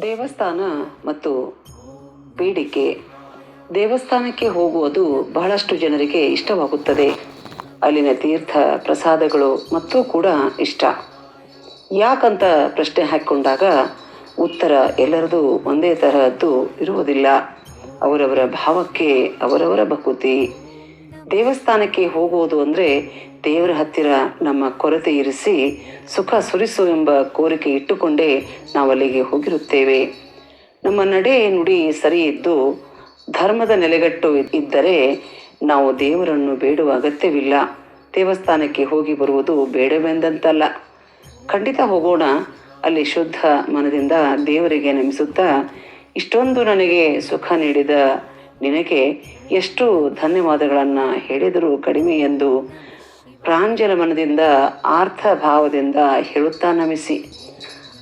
ದೇವಸ್ಥಾನ ಮತ್ತು ಬೇಡಿಕೆ ದೇವಸ್ಥಾನಕ್ಕೆ ಹೋಗುವುದು ಬಹಳಷ್ಟು ಜನರಿಗೆ ಇಷ್ಟವಾಗುತ್ತದೆ. ಅಲ್ಲಿನ ತೀರ್ಥ ಪ್ರಸಾದಗಳು ಮತ್ತು ಕೂಡ ಇಷ್ಟ. ಯಾಕಂತ ಪ್ರಶ್ನೆ ಹಾಕಿಕೊಂಡಾಗ, ಉತ್ತರ ಎಲ್ಲರದು ಒಂದೇ ತರಹದ್ದು ಇರುವುದಿಲ್ಲ. ಅವರವರ ಭಾವಕ್ಕೆ ಅವರವರ ಭಕುತಿ. ದೇವಸ್ಥಾನಕ್ಕೆ ಹೋಗುವುದು ಅಂದರೆ ದೇವರ ಹತ್ತಿರ ನಮ್ಮ ಕೊರತೆ ಇರಿಸಿ ಸುಖ ಸುರಿಸು ಎಂಬ ಕೋರಿಕೆ ಇಟ್ಟುಕೊಂಡೇ ನಾವು ಅಲ್ಲಿಗೆ ಹೋಗಿರುತ್ತೇವೆ. ನಮ್ಮ ನಡೆ ನುಡಿ ಸರಿ ಇದ್ದು ಧರ್ಮದ ನೆಲೆಗಟ್ಟು ಇದ್ದರೆ ನಾವು ದೇವರನ್ನು ಬೇಡುವ ಅಗತ್ಯವಿಲ್ಲ. ದೇವಸ್ಥಾನಕ್ಕೆ ಹೋಗಿ ಬರುವುದು ಬೇಡವೆಂದಂತಲ್ಲ. ಖಂಡಿತ ಹೋಗೋಣ. ಅಲ್ಲಿ ಶುದ್ಧ ಮನದಿಂದ ದೇವರಿಗೆ ನಮಿಸುತ್ತಾ ಇಷ್ಟೊಂದು ನನಗೆ ಸುಖ ನೀಡಿದ ನಿನಗೆ ಎಷ್ಟು ಧನ್ಯವಾದಗಳನ್ನು ಹೇಳಿದರೂ ಕಡಿಮೆ ಎಂದು ಪ್ರಾಂಜಲ ಮನದಿಂದ ಆರ್ಥ ಭಾವದಿಂದ ಹೇಳುತ್ತಾ ನಮಿಸಿ.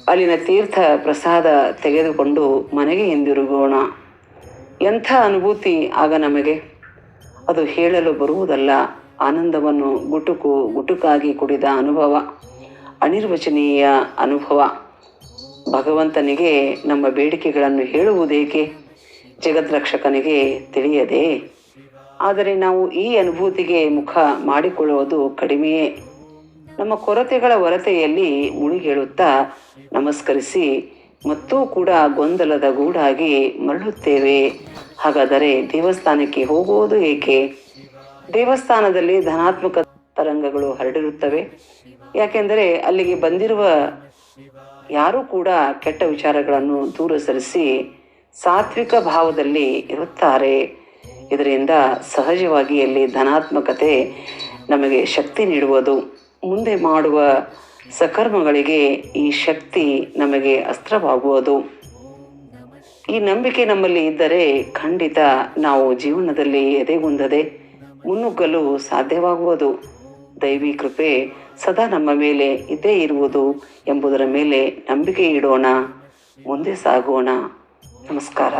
ಅಲ್ಲಿನ ತೀರ್ಥ ಪ್ರಸಾದ ತೆಗೆದುಕೊಂಡು ಮನೆಗೆ ಹಿಂದಿರುಗೋಣ. ಎಂಥ ಅನುಭೂತಿ ಆಗ ನಮಗೆ? ಅದು ಹೇಳಲು ಬರುವುದಲ್ಲ. ಆನಂದವನ್ನು ಗುಟುಕು ಗುಟುಕಾಗಿ ಕುಡಿದ ಅನುಭವ. ಅನಿರ್ವಚನೀಯ ಅನುಭವ. ಭಗವಂತನಿಗೆ ನಮ್ಮ ಬೇಡಿಕೆಗಳನ್ನು ಹೇಳುವುದೇಕೆ? ಜಗದ್ರಕ್ಷಕನಿಗೆ ತಿಳಿಯದೆ. ಆದರೆ ನಾವು ಈ ಅನುಭೂತಿಗೆ ಮುಖ ಮಾಡಿಕೊಳ್ಳುವುದು ಕಡಿಮೆಯೇ. ನಮ್ಮ ಕೊರತೆಗಳ ಹೊರತೆಯಲ್ಲಿ ಮುಳುಗೇಳುತ್ತಾ ನಮಸ್ಕರಿಸಿ ಮತ್ತೂ ಕೂಡ ಗೊಂದಲದ ಗೂಡಾಗಿ ಮರಳುತ್ತೇವೆ. ಹಾಗಾದರೆ ದೇವಸ್ಥಾನಕ್ಕೆ ಹೋಗುವುದು ಏಕೆ? ದೇವಸ್ಥಾನದಲ್ಲಿ ಧನಾತ್ಮಕ ತರಂಗಗಳು ಹರಡಿರುತ್ತವೆ. ಯಾಕೆಂದರೆ ಅಲ್ಲಿಗೆ ಬಂದಿರುವ ಯಾರೂ ಕೂಡ ಕೆಟ್ಟ ವಿಚಾರಗಳನ್ನು ದೂರ ಸರಿಸಿ ಸಾತ್ವಿಕ ಭಾವದಲ್ಲಿ ಇರುತ್ತಾರೆ. ಇದರಿಂದ ಸಹಜವಾಗಿ ಅಲ್ಲಿ ಧನಾತ್ಮಕತೆ ನಮಗೆ ಶಕ್ತಿ ನೀಡುವುದು. ಮುಂದೆ ಮಾಡುವ ಸಕರ್ಮಗಳಿಗೆ ಈ ಶಕ್ತಿ ನಮಗೆ ಅಸ್ತ್ರವಾಗುವುದು. ಈ ನಂಬಿಕೆ ನಮ್ಮಲ್ಲಿ ಇದ್ದರೆ ಖಂಡಿತ ನಾವು ಜೀವನದಲ್ಲಿ ಎದೆಗುಂದದೆ ಮುನ್ನುಗ್ಗಲು ಸಾಧ್ಯವಾಗುವುದು. ದೈವಿ ಕೃಪೆ ಸದಾ ನಮ್ಮ ಮೇಲೆ ಇದ್ದೇ ಇರುವುದು ಎಂಬುದರ ಮೇಲೆ ನಂಬಿಕೆ ಇಡೋಣ. ಮುಂದೆ ಸಾಗೋಣ. ನಮಸ್ಕಾರ